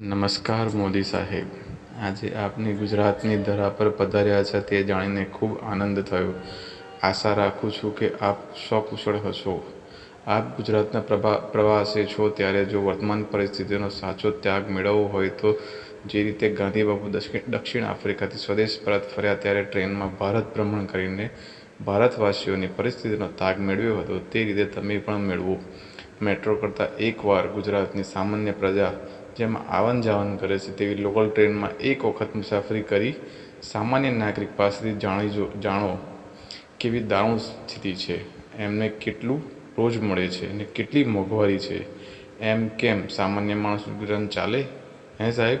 નમસ્કાર મોદી સાહેબ. આજે આપની ગુજરાતની ધરા પર પધાર્યા છે તે જાણીને ખૂબ આનંદ થયો. આશા રાખું છું કે આપ સકુશળ હશો. આપ ગુજરાતના પ્રભા પ્રવાસે છો ત્યારે જો વર્તમાન પરિસ્થિતિનો સાચો ત્યાગ મેળવવો હોય તો જે રીતે ગાંધીબાપુ દક્ષિણ આફ્રિકાથી સ્વદેશ પરત ફર્યા ત્યારે ટ્રેનમાં ભારત ભ્રમણ કરીને ભારતવાસીઓની પરિસ્થિતિનો તાગ મેળવ્યો હતો તે રીતે તમે પણ મેળવો. મેટ્રો કરતાં એકવાર ગુજરાતની સામાન્ય પ્રજા જેમાં આવન જાવન કરે છે તેવી લોકલ ટ્રેનમાં એક વખત મુસાફરી કરી સામાન્ય નાગરિક પાસેથી જાણી જાણો કેવી દારૂણ સ્થિતિ છે. એમને કેટલું રોજ મળે છે અને કેટલી મોંઘવારી છે. એમ કેમ સામાન્ય માણસ ગુજરાન ચાલે? હે સાહેબ,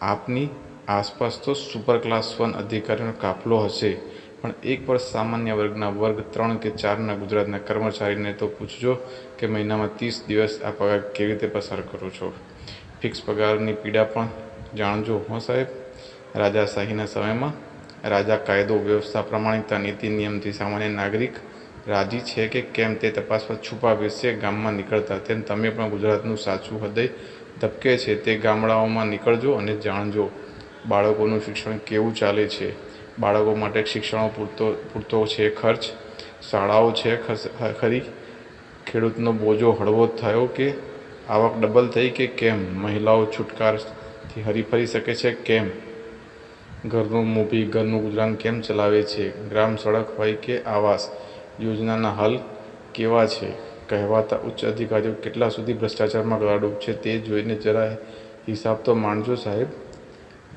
આપની આસપાસ તો સુપર ક્લાસ વન અધિકારીનો કાફલો હશે, પણ એક વર્ષ સામાન્ય વર્ગના વર્ગ ત્રણ કે ચારના ગુજરાતના કર્મચારીને તો પૂછજો કે મહિનામાં ત્રીસ દિવસ આ પગાર કેવી રીતે પસાર કરો છો. ફિક્સ પગારની પીડા પણ જાણજો, હો સાહેબ? રાજાશાહીના સમયમાં રાજા કાયદો વ્યવસ્થા પ્રમાણિકતા નીતિ નિયમથી સામાન્ય નાગરિક રાજી છે કે કેમ તે તપાસવા છુપા બેસે ગામમાં નીકળતા. તેમ તમે પણ ગુજરાતનું સાચું હૃદય ધબકે છે તે ગામડાઓમાં નીકળજો અને જાણજો બાળકોનું શિક્ષણ કેવું ચાલે છે. બાળકો માટે શિક્ષણો પૂરતો પૂરતો છે ખર્ચ, શાળાઓ છે ખરી? ખેડૂતનો બોજો હળવો થયો કે આવક ડબલ થઈ કે કેમ? મહિલાઓ છુટકારથી હરીફરી શકે છે કેમ? ઘરનું મૂભી ઘરનું ગુજરાન કેમ ચલાવે છે? ગ્રામ સડક હોય કે આવાસ? યોજનાના હલ કેવા છે? કહેવાતા ઉચ્ચ અધિકારીઓ કેટલા સુધી ભ્રષ્ટાચારમાં ગળાડૂબ છે તે જોઈને જરા હિસાબ તો માણજો સાહેબ.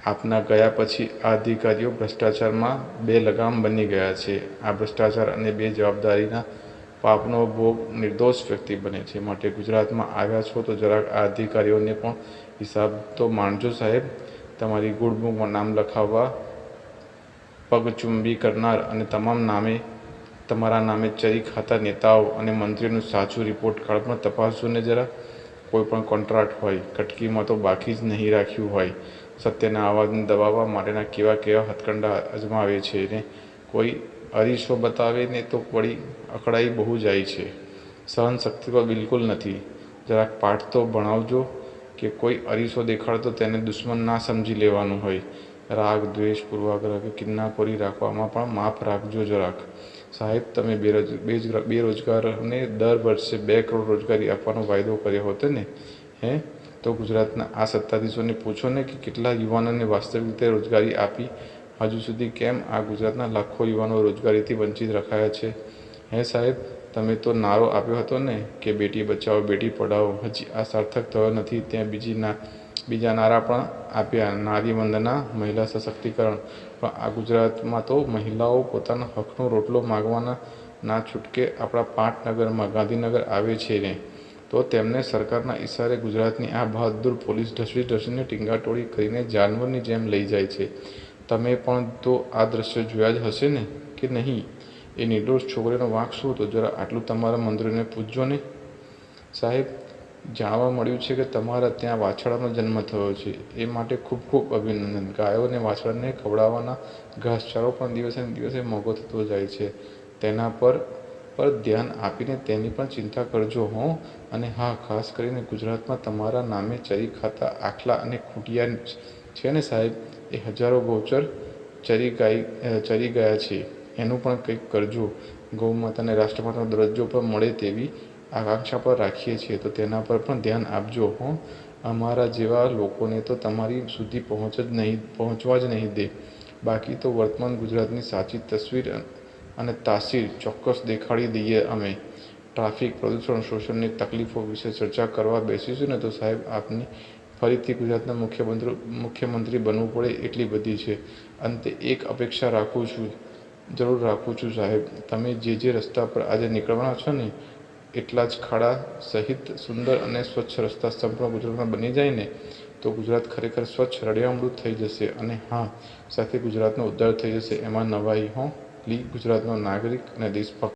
આપના ગયા પછી આ અધિકારીઓ ભ્રષ્ટાચારમાં બે લગામ બની ગયા છે. આ ભ્રષ્ટાચાર અને બે જવાબદારીના પાપનો ભોગ નિર્દોષ વ્યક્તિ બને છે. માટે ગુજરાતમાં આવ્યા છો તો જરાક આ અધિકારીઓને પણ હિસાબ તો માંડજો સાહેબ. તમારી ગુડબુકમાં નામ લખાવવા પગચુંબી કરનાર અને તમામ નામે, તમારા નામે ચરી ખાતા નેતાઓ અને મંત્રીઓનું સાચું રિપોર્ટ કાર્ડ પણ તપાસજો ને જરા. કોઈ પણ કોન્ટ્રાક્ટ હોય, કટકીમાં તો બાકી જ નહીં રાખ્યું હોય. સત્યના અવાજને દબાવવા માટેના કેવા કેવા હથકંડા અજમાવે છે ને કોઈ અરીસો બતાવે ને તો વળી અકળાઈ બહુ જાય છે. સહનશક્તિ તો બિલકુલ નથી. જરાક પાઠ તો ભણાવજો કે કોઈ અરીસો દેખાડતો તેને દુશ્મન ના સમજી લેવાનું હોય. રાગ, દ્વેષ, પૂર્વાગ્રહ કે કિન્નાખોરી રાખવામાં પણ માફ રાખજો જરાક. સાહેબ, તમે બેરોજ બેરોજગારને દર વર્ષે બે કરોડ રોજગારી આપવાનો વાયદો કર્યો હતો ને? હે? તો ગુજરાતના આ સત્તાધીશોને પૂછો ને કે કેટલા યુવાનોને વાસ્તવિક રીતે રોજગારી આપી હજુ સુધી કેમ આ ગુજરાતના લાખો યુવાનો રોજગારીથી વંચિત રખાયા છે? હે સાહેબ, તમે તો નારો આપ્યો હતો ને કે બેટી બચાવો, બેટી પઢાવો. હજી આ સાર્થક થયો નથી, ત્યાં બીજી ના, બીજા નારા પણ આપ્યા. નારી વંદના મહિલા સશક્તિકરણ. પણ આ ગુજરાતમાં તો મહિલાઓ પોતાના હકનો રોટલો માગવાના ના છૂટકે આપણા પાટનગરમાં ગાંધીનગર આવે છે ને. તો તેમને સરકારના ઈશારે ગુજરાતની આ બહાદુર પોલીસ ઢસડી ઢસીને ટીંગાટોળી કરીને જાનવરની જેમ લઈ જાય છે. તમે પણ તો આ દ્રશ્ય જોયા જ હશે ને? કે નહીં? એ નિર્દોષ છોકરીનો વાંક શું હતો? જરા આટલું તમારા મંત્રીને પૂછજો ને. સાહેબ, જાણવા મળ્યું છે કે તમારા ત્યાં વાછડાનો જન્મ થયો છે. એ માટે ખૂબ ખૂબ અભિનંદન. ગાયો અને વાછડાને ખવડાવવાના ઘાસચારો પણ દિવસે ને દિવસે મોંઘો થતો જાય છે. તેના પર પર ધ્યાન આપીને તેની પણ ચિંતા કરજો, હો. અને હા, ખાસ કરીને ગુજરાતમાં તમારા નામે ચરી ખાતા આખલા અને ખૂટિયા છે ને સાહેબ? એ હજારો ગૌચર ચરી ગાઈ ચરી ગયા છે. એનું પણ કંઈક કરજો. ગૌ માતાને દરજ્જો પણ મળે તેવી આકાંક્ષા પર રાખીએ છીએ. તો તેના પર પણ ધ્યાન આપજો, હો. અમારા જેવા લોકોને તો તમારી સુધી પહોંચ જ નહીં, પહોંચવા જ નહીં દે. બાકી તો વર્તમાન ગુજરાતની સાચી તસવીર અને તાસીર ચોક્કસ દેખાડી દઈએ અમે. ટ્રાફિક, પ્રદૂષણ, શોષણની તકલીફો વિશે ચર્ચા કરવા બેસીશું ને તો સાહેબ આપની ફરીથી ગુજરાતના મુખ્યમંત્રી મુખ્યમંત્રી બનવું પડે એટલી બધી છે. અંતે એક અપેક્ષા રાખું છું, જરૂર રાખું છું સાહેબ, તમે જે જે રસ્તા પર આજે નીકળવાના છો ને, એટલા જ ખાડા સહિત સુંદર અને સ્વચ્છ રસ્તા સંપૂર્ણ ગુજરાતમાં બની જાય ને, તો ગુજરાત ખરેખર સ્વચ્છ રળિયામૃત થઈ જશે અને હા, સાથે ગુજરાતનો ઉદ્ધાર થઈ જશે. એમાં નવાઈ, હો, લી ગુજરાતનો નાગરિક અને દેશભક્ત.